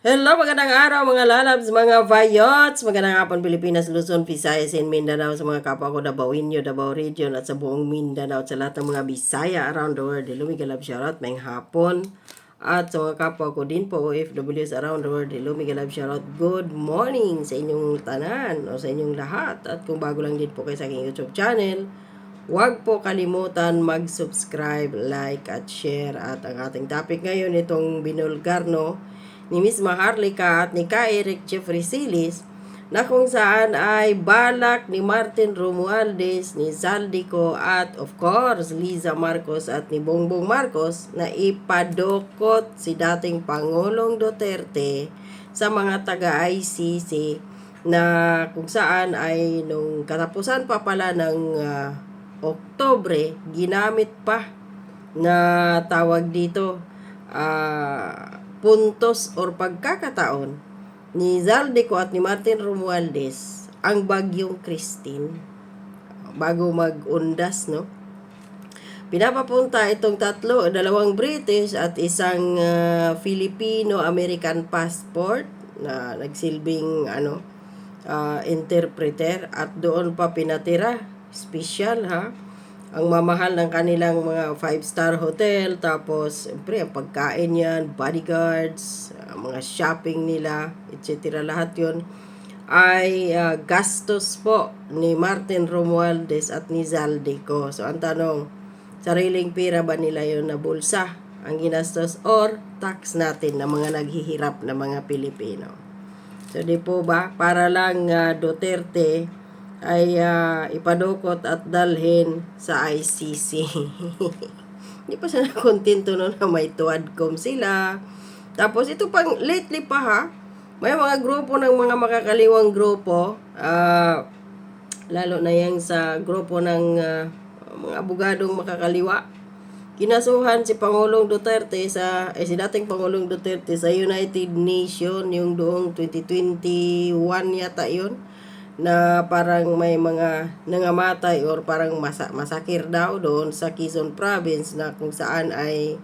Hello, magandang araw mga lalabs, mga vayots, magandang hapon Pilipinas, Luzon, Visayas, and Mindanao sa mga kapwa ko Davao Inyo, Davao Region at sa buong Mindanao sa lahat ng mga Bisaya around the world. Hello, Miguel Love shoutout, may hapon. At sa mga kapwa ko din po, OFWs around the world. Hello, Love shoutout. Good morning sa inyong tanan o sa inyong lahat. At kung bago lang din po kayo sa aking YouTube channel, Huwag po kalimutan mag-subscribe, like, at share. At ang ating topic ngayon, itong binulgar, no? Ni Miss Maharlika at ni Ka Eric Jeffrey Silis na kung saan ay balak ni Martin Romualdez, ni Zaldico at of course Liza Marcos at ni Bongbong Marcos na ipadukot si dating Pangulong Duterte sa mga taga-ICC na kung saan ay nung katapusan pa pala ng ah, Oktobre, ginamit pa na tawag dito ah, puntos or pagkakataon ni Zaldico at ni Martin Romualdez ang bagyong Christine bago mag-undas, no? Pinapapunta itong tatlo, dalawang British at isang ah, Filipino-American passport na nagsilbing ano ah, interpreter at doon pa pinatira. Special ha. Ang mamahal ng kanilang mga five-star hotel, tapos siyempre ang pagkain yan, bodyguards, ah, mga shopping nila, etc. Lahat yon ay ah, gastos po ni Martin Romualdez at ni Zaldico. So ang tanong, sariling pera ba nila yon na bulsa ang ginastos or tax natin na mga naghihirap na mga Pilipino? So di po ba para lang ah, Duterte ay ah, ipadukot at dalhin sa ICC. Hindi pa sila kontento no na may tuwadcom sila. Tapos ito pang lately pa ha, may mga grupo ng mga makakaliwang grupo, ah, lalo na yan sa grupo ng ah, mga abogadong makakaliwa. Kinasuhan si Pangulong Duterte sa, eh si dating Pangulong Duterte sa United Nation yung doong 2021 yata yun na parang may mga nangamatay or parang masa, masakir daw doon sa Quezon Province na kung saan ay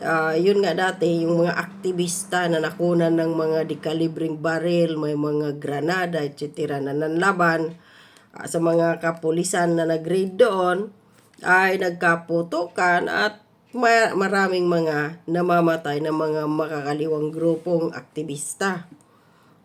ah, yun nga dati yung mga aktivista na nakunan ng mga dekalibring baril, may mga granada, etc. na nanlaban ah, sa mga kapulisan na nag-raid doon ay nagkaputukan at ma- maraming mga namamatay na mga makakaliwang grupong aktivista.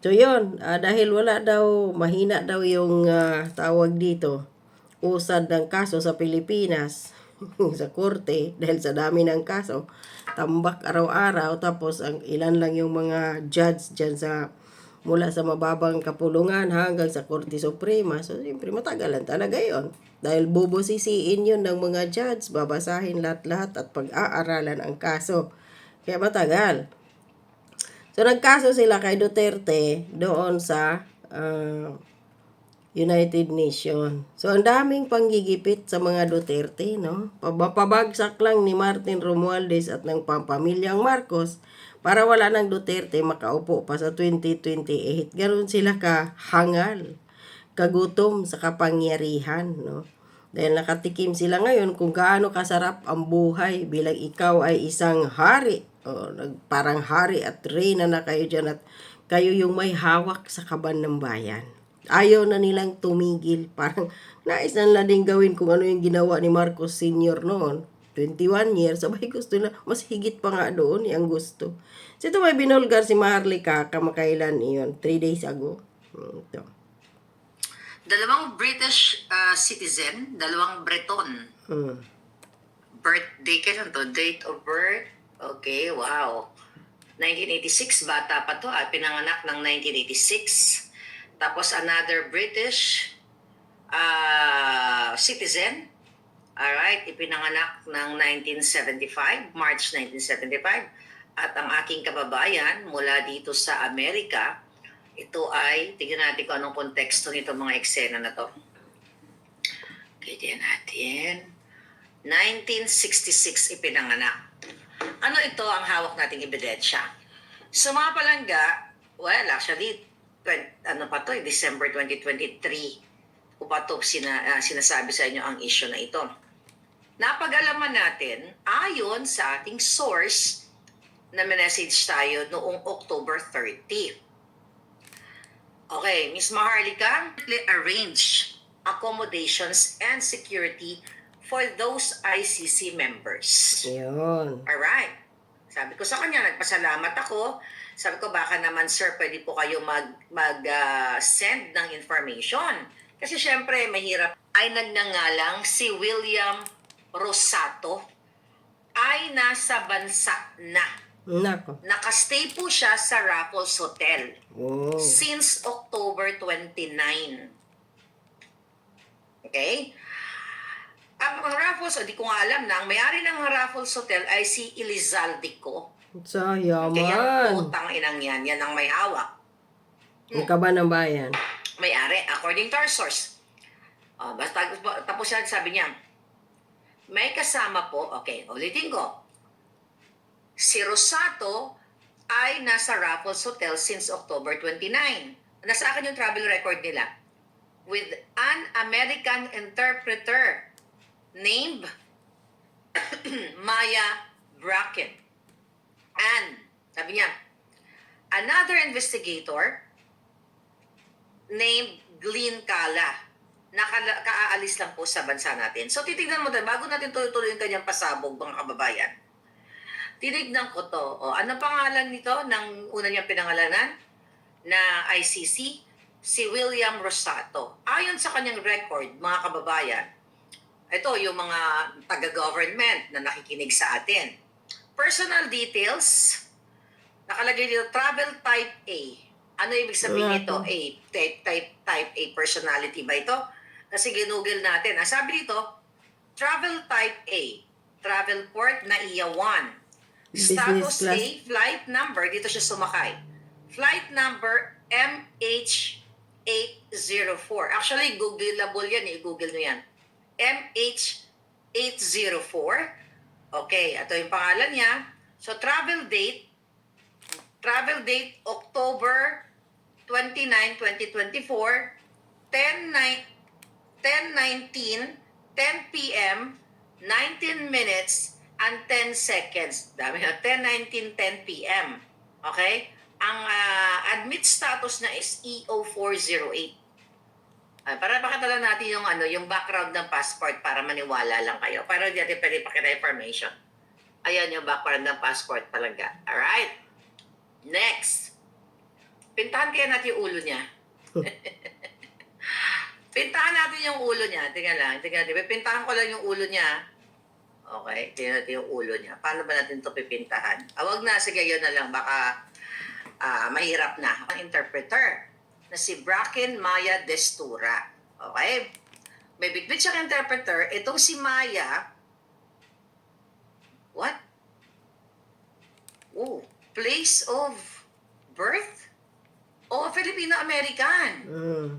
So yun, ah, dahil wala daw, mahina daw yung ah, tawag dito, usad ng kaso sa Pilipinas, sa korte, dahil sa dami ng kaso, tambak araw-araw, tapos ang ilan lang yung mga judge dyan sa, mula sa mababang kapulungan hanggang sa Korte Suprema. So, siyempre, matagalan talaga yon Dahil bubusisiin yun ng mga judge, babasahin lahat-lahat at pag-aaralan ang kaso. Kaya matagal. So, nagkaso sila kay Duterte doon sa ah, United Nation. So, ang daming panggigipit sa mga Duterte, no? Pab- Pabagsak lang ni Martin Romualdez at ng pampamilyang Marcos para wala ng Duterte makaupo pa sa 2028. Ganon sila kahangal, kagutom sa kapangyarihan, no? Dahil nakatikim sila ngayon kung gaano kasarap ang buhay bilang ikaw ay isang hari o nag- parang hari at reyna na kayo dyan at kayo yung may hawak sa kaban ng bayan. Ayaw na nilang tumigil. Parang nais na nila din gawin kung ano yung ginawa ni Marcos Sr. noon. 21 years. Sabay gusto na, mas higit pa nga doon yung gusto. So ito may binulgar si Maharlika kamakailan iyon, 3 days ago. Hmm, Ito. Dalawang British uh, citizen, dalawang Breton. Hmm. Birthday kailan to? Date of birth? Okay, wow. 1986, bata pa to. At pinanganak ng 1986. Tapos another British uh, citizen. Alright, ipinanganak ng 1975, March 1975. At ang aking kababayan mula dito sa Amerika, ito ay, tignan natin kung anong konteksto nito mga eksena na to. Ganyan natin. 1966 ipinanganak. Ano ito ang hawak nating ebidensya? Sa mga palangga, well, actually, twen- ano pa to, eh, December 2023, o pa to sina, ah, sinasabi sa inyo ang issue na ito. Napag-alaman natin, ayon sa ating source, na message tayo noong October 30. Okay, Miss Maharlika, arrange accommodations and security for those ICC members. Yun. Alright. Sabi ko sa kanya, nagpasalamat ako. Sabi ko, baka naman sir, pwede po kayo mag, mag ah, send ng information. Kasi syempre, mahirap. Ay nagnangalang si William Rosato ay nasa bansa na. Nako. Nakastay po siya sa Raffles Hotel Oh. since October 29. Okay? Ang ang Raffles, o di ko nga alam na, ang may-ari ng Raffles Hotel ay si Elizaldico. Kaya Sayaman. putang inang yan, yan ang may hawak. Ang kaba ng bayan. May-ari, according to our source. Oh, basta, tapos siya sabi niya, may kasama po, okay, ulitin ko. Si Rosato ay nasa Raffles Hotel since October 29. Nasa akin yung travel record nila. With an American interpreter named Maya Bracken. And, sabi niya, another investigator named Glenn Kala. Nakala, kaaalis lang po sa bansa natin. So titignan mo tayo, bago natin tuloy-tuloy yung kanyang pasabog, mga kababayan. Tinignan ko to. O, ano pangalan nito ng una niyang pinangalanan na ICC? Si William Rosato. Ayon sa kanyang record, mga kababayan, ito yung mga taga-government na nakikinig sa atin. Personal details, nakalagay dito, travel type A. Ano ibig sabihin nito? A, type, type, type A personality ba ito? Kasi ginugol natin. Ang sabi dito, travel type A, travel port na iya 1. Business Status. A, flight number, dito siya sumakay. Flight number MH804. Actually, googleable yan eh. Google nyo yan. MH804. Okay, ito yung pangalan niya. So, travel date, travel date October 29, 2024, 10, 10, 19, 10 p.m., 19 minutes, and 10 seconds. Dami na, 10, 19, 10 p.m. Okay? Ang ah, admit status na is E EO408. Ah, para pakita lang natin yung ano, yung background ng passport para maniwala lang kayo. Para hindi natin pwede pakita information. Ayan yung background ng passport talaga. Alright? Next. Pintahan kaya natin yung ulo niya. Pintahan natin yung ulo niya. Tingnan lang. Tingnan natin. Pintahan ko lang yung ulo niya. Okay. Tingnan natin yung ulo niya. Paano ba natin ito pipintahan? Ah, wag na. Sige, yun na lang. Baka ah, mahirap na. Ang interpreter na si Bracken Maya Destura. Okay? May bitbit siyang interpreter. Itong si Maya, what? Oh, place of birth? Oh, Filipino-American. Mm.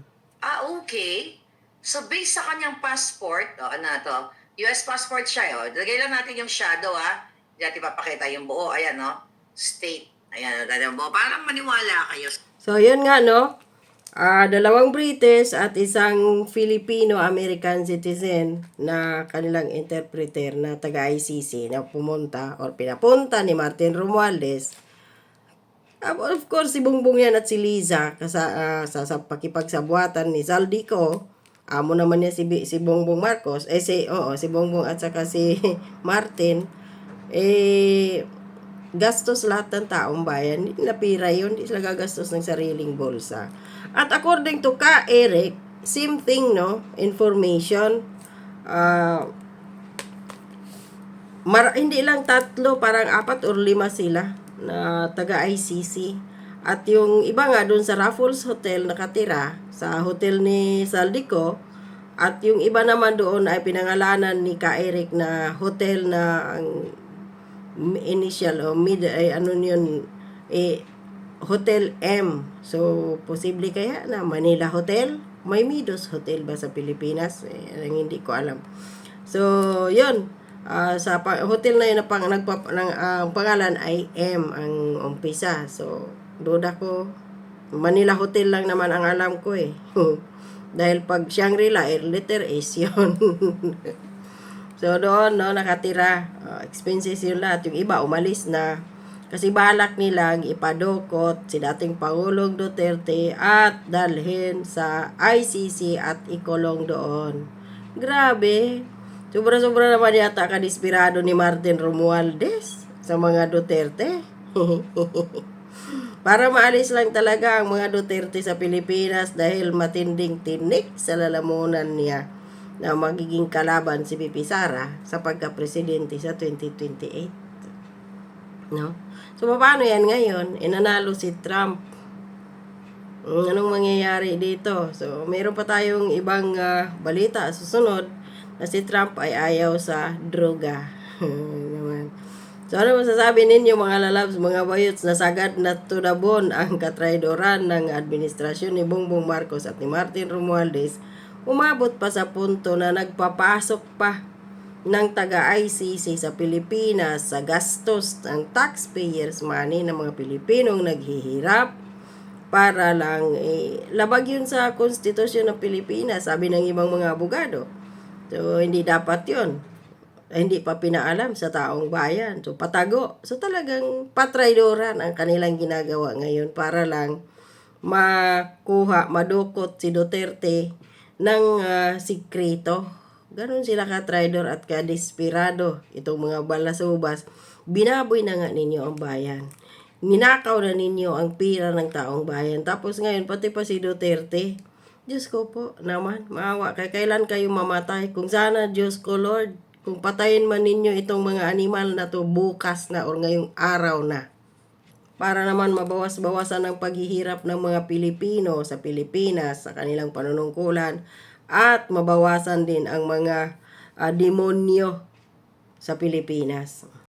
Ah, okay. So, based sa kanyang passport, oh, ano to? US passport siya, oh. Lagay lang natin yung shadow, ha? Hindi natin papakita yung buo. Ayan, no? State. Ayan, oh, yung buo. Parang maniwala kayo. So, yun nga, no? Ah, dalawang British at isang Filipino-American citizen na kanilang interpreter na taga-ICC na pumunta or pinapunta ni Martin Romualdez. Ah, of course, si Bongbong yan at si Liza kasa, ah, sa, sa pakipagsabuatan ni Saldico. Amo naman niya si, si Bongbong Marcos. Eh, si, oo, si Bongbong at saka si Martin. Eh, gastos lahat ng taong bayan. Hindi nila yun. Hindi sila gagastos ng sariling bulsa. At according to Ka Eric, same thing, no? Information. Ah, mar- hindi lang tatlo, parang apat or lima sila na taga-ICC. At yung iba nga doon sa Raffles Hotel nakatira, sa hotel ni Saldico, at yung iba naman doon ay pinangalanan ni Ka Eric na hotel na ang initial o mid ay ano yun eh Hotel M. So posible kaya na Manila Hotel? May Midos Hotel ba sa Pilipinas? Eh, hindi ko alam. So, yun. Ah, sa hotel na yun na pang, nagpa, ng, ang pangalan ay M ang umpisa. So, duda ko. Manila Hotel lang naman ang alam ko eh. Dahil pag Shangri-La, eh, letter S yun. So doon, no, nakatira. Uh, expenses yun lahat. Yung iba, umalis na. Kasi balak nilang ipadukot si dating Pangulong Duterte at dalhin sa ICC at ikulong doon. Grabe. Sobra-sobra naman yata kadispirado ni Martin Romualdez sa mga Duterte. Para maalis lang talaga ang mga Duterte sa Pilipinas dahil matinding tinik sa lalamunan niya na magiging kalaban si Pipi Sara sa pagka-presidente sa 2028. No? So, paano yan ngayon? Inanalo si Trump. Mm, Anong mangyayari dito? So, meron pa tayong ibang ah, balita susunod na si Trump ay ayaw sa droga. Naman. So, ano masasabi ninyo mga lalabs, mga bayots, na sagad na tudabon ang katraidoran ng administrasyon ni Bongbong Marcos at ni Martin Romualdez, umabot pa sa punto na nagpapasok pa ng taga-ICC sa Pilipinas sa gastos ng taxpayers money ng mga Pilipinong naghihirap para lang eh, labag yun sa konstitusyon ng Pilipinas, sabi ng ibang mga abogado. So, hindi dapat yun. Eh, Hindi pa pinaalam sa taong bayan. So, patago. So, talagang patraidoran ang kanilang ginagawa ngayon para lang makuha, madukot si Duterte ng ah, sikreto. Ganon sila ka-traidor at ka-desperado. Itong mga balasubas. Binaboy na nga ninyo ang bayan. Ninakaw na ninyo ang pira ng taong bayan. Tapos ngayon, pati pa si Duterte. Diyos ko po naman, maawa kay kailan kayo mamatay. Kung sana, Diyos ko Lord, kung patayin man ninyo itong mga animal na to bukas na or ngayong araw na. Para naman mabawas-bawasan ang paghihirap ng mga Pilipino sa Pilipinas sa kanilang panunungkulan at mabawasan din ang mga ah, demonyo sa Pilipinas.